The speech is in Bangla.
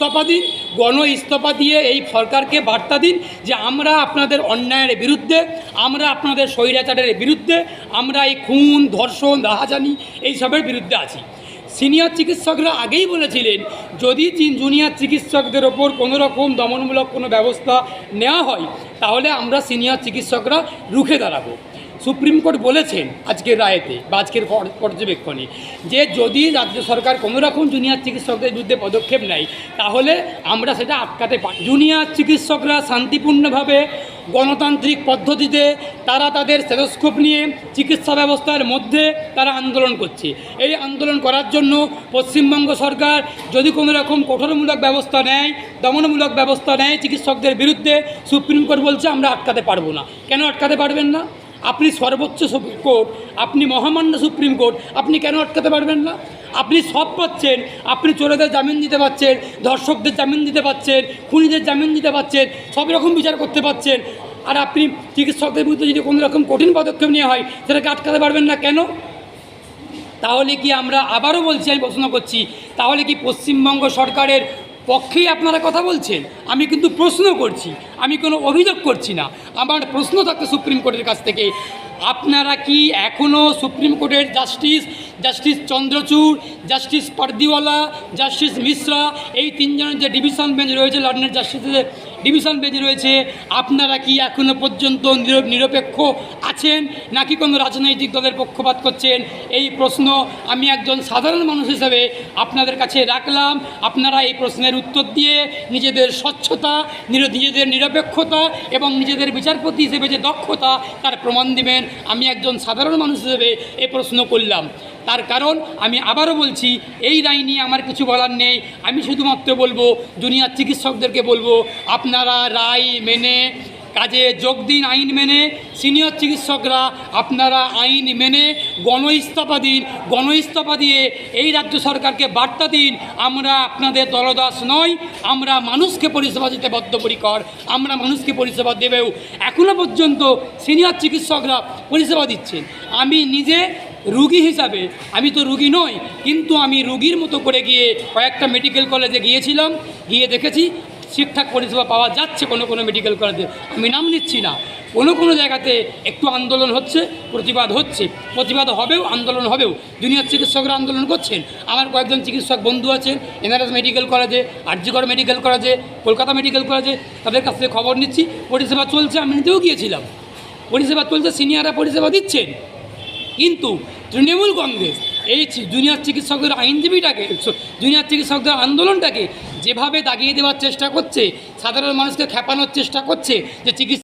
ইস্তফা দিন, গণ ইস্তফা দিয়ে এই সরকারকে বার্তা দিন যে আমরা আপনাদের অন্যায়ের বিরুদ্ধে, আমরা আপনাদের স্বৈরাচারের বিরুদ্ধে, আমরা এই খুন, ধর্ষণ, রাহাজানি এইসবের বিরুদ্ধে আছি। সিনিয়র চিকিৎসকরা আগেই বলেছিলেন, যদি জুনিয়র চিকিৎসকদের ওপর কোনো রকম দমনমূলক কোনো ব্যবস্থা নেওয়া হয়, তাহলে আমরা সিনিয়র চিকিৎসকরা রুখে দাঁড়াবো। সুপ্রিম কোর্ট বলেছেন আজকের রায়েতে বা আজকের পর্যবেক্ষণে যে যদি রাজ্য সরকার কোনো রকম জুনিয়র চিকিৎসকদের বিরুদ্ধে পদক্ষেপ নেয়, তাহলে আমরা সেটা আটকাতে পারি জুনিয়র চিকিৎসকরা শান্তিপূর্ণভাবে গণতান্ত্রিক পদ্ধতিতে তারা তাদের স্টেথোস্কোপ নিয়ে চিকিৎসা ব্যবস্থার মধ্যে তারা আন্দোলন করছে। এই আন্দোলন করার জন্য পশ্চিমবঙ্গ সরকার যদি কোনো রকম কঠোরমূলক ব্যবস্থা নেয়, দমনমূলক ব্যবস্থা নেয় চিকিৎসকদের বিরুদ্ধে, সুপ্রিম কোর্ট বলছে আমরা আটকাতে পারব না। কেন আটকাতে পারবেন না? আপনি সর্বোচ্চ সুপ্রিম কোর্ট, আপনি মহামান্য সুপ্রিম কোর্ট, আপনি কেন আটকাতে পারবেন না? আপনি সব পাচ্ছেন, আপনি চোরেদের জামিন দিতে পারছেন ধর্ষকদের জামিন দিতে পারছেন খুনিদের জামিন দিতে পারছেন সব রকম বিচার করতে পারছেন আর আপনি চিকিৎসকদের বিরুদ্ধে যদি কোনো রকম কঠিন পদক্ষেপ নেওয়া হয়, সেটাকে আটকাতে পারবেন না কেন? তাহলে কি আমরা আবারও বলছি, আমি প্রশ্ন করছি, তাহলে কি পশ্চিমবঙ্গ সরকারের পক্ষেই আপনারা কথা বলছেন। আমি কিন্তু প্রশ্ন করছি, আমি কোনো অভিযোগ করছি না। আমার প্রশ্ন থাকতে সুপ্রিম কোর্টের কাছ থেকে, আপনারা কি এখনও সুপ্রিম কোর্টের justice justice Chandrachud, justice Pardiwala, justice Mishra, এই তিনজনের যে ডিভিশন বেঞ্চ রয়েছে, লন্ডনের জাস্টিসের ডিভিশন বেঞ্চ রয়েছে, আপনারা কি এখনও পর্যন্ত নিরপেক্ষ আছেন? নাকি কোনো রাজনৈতিক দলের পক্ষপাত করছেন? এই প্রশ্ন আমি একজন সাধারণ মানুষ হিসেবে আপনাদের কাছে রাখলাম। আপনারা এই প্রশ্নের উত্তর দিয়ে নিজেদের স্বচ্ছতা নিজেদের নিরপেক্ষতা এবং নিজেদের বিচারপতি হিসেবে যে দক্ষতা, তার প্রমাণ দেবেন। আমি একজন সাধারণ মানুষ হিসেবে এই প্রশ্ন করলাম। তার কারণ আমি আবারও বলছি, এই রায় নিয়ে আমার কিছু বলার নেই। আমি শুধুমাত্র বলব জুনিয়র চিকিৎসকদেরকে বলব, আপনারা রায় মেনে কাজে যোগ দিন আইন মেনে। সিনিয়র চিকিৎসকরা, আপনারা আইন মেনে গণ ইস্তফা দিন। গণ ইস্তফা দিয়ে এই রাজ্য সরকারকে বার্তা দিন, আমরা আপনাদের দলদাস নয় আমরা মানুষকে পরিষেবা দিতে বদ্ধপরিকর, আমরা মানুষকে পরিষেবা দেবেও। এখনও পর্যন্ত সিনিয়র চিকিৎসকরা পরিষেবা দিচ্ছেন। আমি নিজে রুগী হিসাবে, আমি তো রুগী নই, কিন্তু আমি রুগীর মতো করে গিয়ে কয়েকটা মেডিকেল কলেজে গিয়েছিলাম, গিয়ে দেখেছি ঠিকঠাক পরিষেবা পাওয়া যাচ্ছে কোনো কোনো মেডিকেল কলেজে আমি নাম নিচ্ছি না। কোনো কোনো জায়গাতে একটু আন্দোলন হচ্ছে, প্রতিবাদ হচ্ছে। প্রতিবাদ হবেও, আন্দোলন হবেও। জুনিয়র চিকিৎসকরা আন্দোলন করছেন। আমার কয়েকজন চিকিৎসক বন্ধু আছেন এনআরএস মেডিকেল কলেজে আরজিগড় মেডিকেল কলেজে কলকাতা মেডিকেল কলেজে তাদের কাছ থেকে খবর নিচ্ছি। পরিষেবা চলছে, আমি নিতেও গিয়েছিলাম। পরিষেবা চলছে সিনিয়ররা পরিষেবা দিচ্ছেন। কিন্তু তৃণমূল কংগ্রেস এই জুনিয়র চিকিৎসকদের আইনজীবীটাকে জুনিয়র চিকিৎসকদের আন্দোলনটাকে যেভাবে দাগিয়ে দেওয়ার চেষ্টা করছে, সাধারণ মানুষকে খেপানোর চেষ্টা করছে, যে চিকিৎসা